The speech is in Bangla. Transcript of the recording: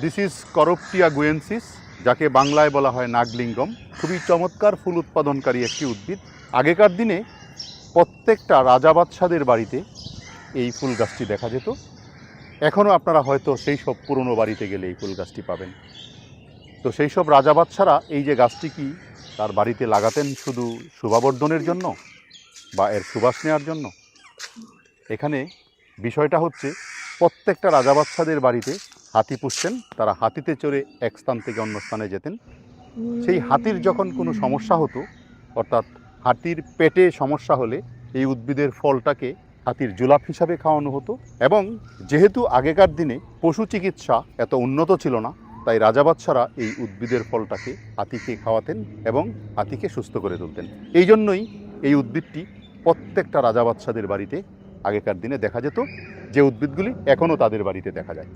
দিস ইজ করপটিয়া গুয়েন্সিস যাকে বাংলায় বলা হয় নাগলিঙ্গম। খুবই চমৎকার ফুল উৎপাদনকারী একটি উদ্ভিদ। আগেকার দিনে প্রত্যেকটা রাজা বাদশাদের বাড়িতে এই ফুল গাছটি দেখা যেত। এখনও আপনারা হয়তো সেই সব পুরনো বাড়িতে গেলে এই ফুল গাছটি পাবেন। তো সেই সব রাজা বাদশারা এই যে গাছটি কি তার বাড়িতে লাগাতেন শুধু শোভাবর্ধনের জন্য বা এর সুবাস নেওয়ার জন্য? এখানে বিষয়টা হচ্ছে, প্রত্যেকটা রাজা বাড়িতে হাতি পুষতেন, তারা হাতিতে চড়ে এক স্থান থেকে অন্য স্থানে যেতেন। সেই হাতির যখন কোনো সমস্যা হতো, অর্থাৎ হাতির পেটে সমস্যা হলে এই উদ্ভিদের ফলটাকে হাতির জুলাপ হিসাবে খাওয়ানো হতো এবং যেহেতু আগেকার দিনে পশু চিকিৎসা এত উন্নত ছিল না, তাই রাজা বাদশারা এই উদ্ভিদের ফলটাকে হাতিকে খাওয়াতেন এবং হাতিকে সুস্থ করে তুলতেন। এই জন্যই এই উদ্ভিদটি প্রত্যেকটা রাজা বাদশাদের বাড়িতে আগেকার দিনে দেখা যেত, যে উদ্ভিদগুলি এখনও তাদের বাড়িতে দেখা যায়।